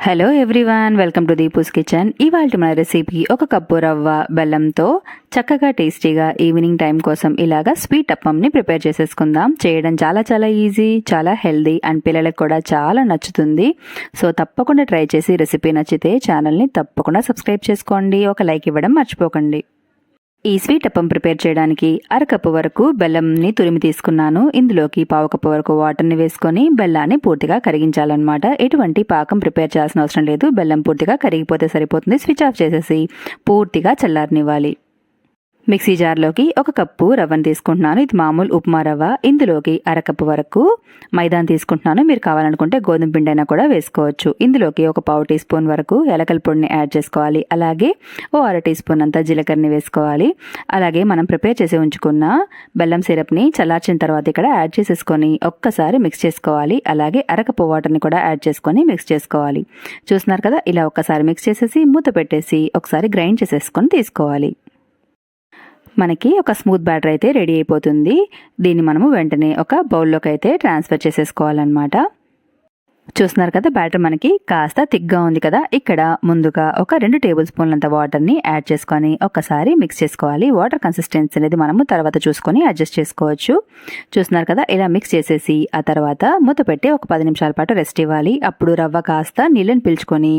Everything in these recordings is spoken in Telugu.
Hello everyone welcome to Deepu's kitchen ఇవాళ మన రెసిపీ ఒక కప్పు రవ్వ బెల్లంతో చక్కగా టేస్టీగా ఈవినింగ్ టైం కోసం ఇలాగా స్వీట్ అప్పంని ప్రిపేర్ చేసేసుకుందాం. చేయడం చాలా చాలా ఈజీ చాలా హెల్దీ అండ్ పిల్లలకు కూడా చాలా నచ్చుతుంది. సో తప్పకుండా ట్రై చేసి రెసిపీ నచ్చితే ఛానల్ని తప్పకుండా సబ్స్క్రైబ్ చేసుకోండి. ఒక లైక్ ఇవ్వడం మర్చిపోకండి. ఈ స్వీట్ అప్పం ప్రిపేర్ చేయడానికి అరకప్పు వరకు బెల్లంని తురిమి తీసుకున్నాను. ఇందులోకి పావు కప్పు వరకు వాటర్ని వేసుకొని బెల్లాన్ని పూర్తిగా కరిగించాలన్నమాట. ఎటువంటి పాకం ప్రిపేర్ చేయాల్సిన అవసరం లేదు. బెల్లం పూర్తిగా కరిగిపోతే సరిపోతుంది. స్విచ్ ఆఫ్ చేసేసి పూర్తిగా చల్లారనివ్వాలి. మిక్సీ జార్లోకి ఒక కప్పు రవ్వను తీసుకుంటున్నాను. ఇది మామూలు ఉప్మా రవ్వ. ఇందులోకి అరకప్పు వరకు మైదాన్ తీసుకుంటున్నాను. మీరు కావాలనుకుంటే గోధుమ పిండి అయినా కూడా వేసుకోవచ్చు. ఇందులోకి ఒక పావు టీ స్పూన్ వరకు ఎలకల పొడిని యాడ్ చేసుకోవాలి. అలాగే ఓ అర టీ స్పూన్ అంతా జీలకర్రని వేసుకోవాలి. అలాగే మనం ప్రిపేర్ చేసి ఉంచుకున్న బెల్లం సిరప్ని చల్లార్చిన తర్వాత ఇక్కడ యాడ్ చేసేసుకొని ఒక్కసారి మిక్స్ చేసుకోవాలి. అలాగే అరకప్పు వాటర్ని కూడా యాడ్ చేసుకొని మిక్స్ చేసుకోవాలి. చూస్తున్నారు కదా? ఇలా ఒక్కసారి మిక్స్ చేసేసి మూత పెట్టేసి ఒకసారి గ్రైండ్ చేసేసుకొని తీసుకోవాలి. మనకి ఒక స్మూత్ బ్యాటర్ అయితే రెడీ అయిపోతుంది. దీన్ని మనము వెంటనే ఒక బౌల్లోకి అయితే ట్రాన్స్ఫర్ చేసేసుకోవాలన్నమాట. చూస్తున్నారు కదా బ్యాటర్ మనకి కాస్త థిక్గా ఉంది కదా. ఇక్కడ ముందుగా ఒక రెండు టేబుల్ స్పూన్లంత వాటర్ని యాడ్ చేసుకొని ఒకసారి మిక్స్ చేసుకోవాలి. వాటర్ కన్సిస్టెన్సీ అనేది మనము తర్వాత చూసుకొని అడ్జస్ట్ చేసుకోవచ్చు. చూస్తున్నారు కదా ఇలా మిక్స్ చేసేసి ఆ తర్వాత మూత పెట్టి ఒక పది నిమిషాల పాటు రెస్ట్ ఇవ్వాలి. అప్పుడు రవ్వ కాస్త నీళ్ళని పీల్చుకొని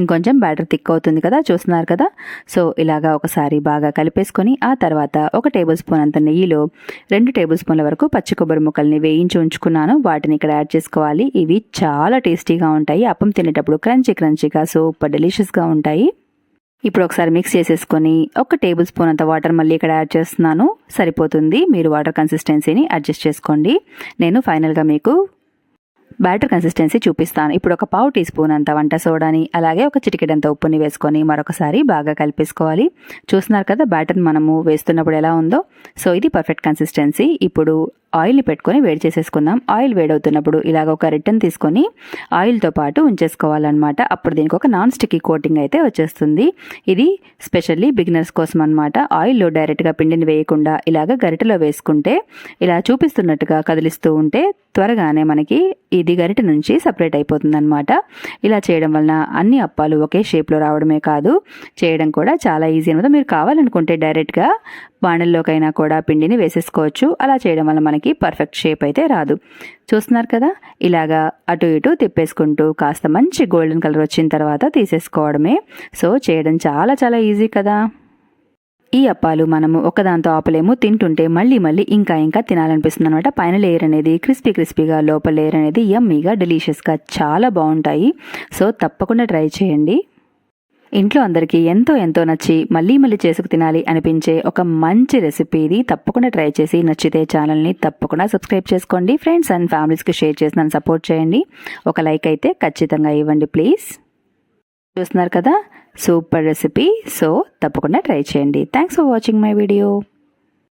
ఇంకొంచెం బ్యాటర్ థిక్ అవుతుంది కదా చూస్తున్నారు కదా. సో ఇలాగా ఒకసారి బాగా కలిపేసుకొని ఆ తర్వాత ఒక టేబుల్ స్పూన్ అంత నెయ్యిలో రెండు టేబుల్ స్పూన్ల వరకు పచ్చి కొబ్బరి ముక్కల్ని వేయించి ఉంచుకున్నాను. వాటిని ఇక్కడ యాడ్ చేసుకోవాలి. ఇవి చాలా చాలా టేస్టీగా ఉంటాయి. అప్పం తినేటప్పుడు క్రంచీ క్రంచీగా సూపర్ డెలిషియస్గా ఉంటాయి. ఇప్పుడు ఒకసారి మిక్స్ చేసేసుకొని ఒక టేబుల్ స్పూన్ అంత వాటర్ మళ్ళీ ఇక్కడ యాడ్ చేస్తున్నాను. సరిపోతుంది. మీరు వాటర్ కన్సిస్టెన్సీని అడ్జస్ట్ చేసుకోండి. నేను ఫైనల్గా మీకు బ్యాటర్ కన్సిస్టెన్సీ చూపిస్తాను. ఇప్పుడు ఒక పావు టీ స్పూన్ అంత వంట సోడాని అలాగే ఒక చిటికెడంత ఉప్పుని వేసుకొని మరొకసారి బాగా కలిపేసుకోవాలి. చూస్తున్నారు కదా బ్యాటర్ మనము వేస్తున్నప్పుడు ఎలా ఉందో? సో ఇది పర్ఫెక్ట్ కన్సిస్టెన్సీ. ఇప్పుడు ఆయిల్ని పెట్టుకొని వేడి చేసేసుకుందాం. ఆయిల్ వేడవుతున్నప్పుడు ఇలాగ ఒక రిటర్న్ తీసుకొని ఆయిల్తో పాటు ఉంచేసుకోవాలన్నమాట. అప్పుడు దీనికి ఒక నాన్ స్టిక్కీ కోటింగ్ అయితే వచ్చేస్తుంది. ఇది స్పెషల్లీ బిగినర్స్ కోసం అనమాట ఆయిల్లో డైరెక్ట్గా పిండిని వేయకుండా ఇలాగ గరిటెలో వేసుకుంటే ఇలా చూపిస్తున్నట్టుగా కదిలిస్తూ ఉంటే త్వరగానే మనకి ఇది గరిటె నుంచి సపరేట్ అయిపోతుంది అనమాట ఇలా చేయడం వలన అన్ని అప్పాలు ఒకే షేప్లో రావడమే కాదు చేయడం కూడా చాలా ఈజీ అనమాట మీరు కావాలనుకుంటే డైరెక్ట్గా బాణల్లోకైనా కూడా పిండిని వేసేసుకోవచ్చు. అలా చేయడం వల్ల మనకి పర్ఫెక్ట్ షేప్ అయితే రాదు. చూస్తున్నారు కదా? ఇలాగా అటు ఇటు తిప్పేసుకుంటూ కాస్త మంచి గోల్డెన్ కలర్ వచ్చిన తర్వాత తీసేసుకోవడమే. సో చేయడం చాలా చాలా ఈజీ కదా! ఈ అప్పాలు మనము ఒకదాంతో ఆపలేము. తింటుంటే మళ్ళీ మళ్ళీ ఇంకా ఇంకా తినాలనిపిస్తుంది అనమాట పైన లేయర్ అనేది క్రిస్పీ క్రిస్పీగా లోపల లేయర్ అనేది యమ్మీగా డెలీషియస్గా చాలా బాగుంటాయి. సో తప్పకుండా ట్రై చేయండి. ఇంట్లో అందరికీ ఎంతో ఎంతో నచ్చి మళ్ళీ మళ్ళీ చేసుకు తినాలి అనిపించే ఒక మంచి రెసిపీ ఇది. తప్పకుండా ట్రై చేసి నచ్చితే ఛానల్ని తప్పకుండా సబ్స్క్రైబ్ చేసుకోండి. ఫ్రెండ్స్ అండ్ ఫ్యామిలీస్కి షేర్ చేసి నన్ను సపోర్ట్ చేయండి. ఒక లైక్ అయితే ఖచ్చితంగా ఇవ్వండి ప్లీజ్ చూస్తున్నారు కదా. సూపర్ రెసిపీ సో తప్పకుండా ట్రై చేయండి. Thanks for watching my video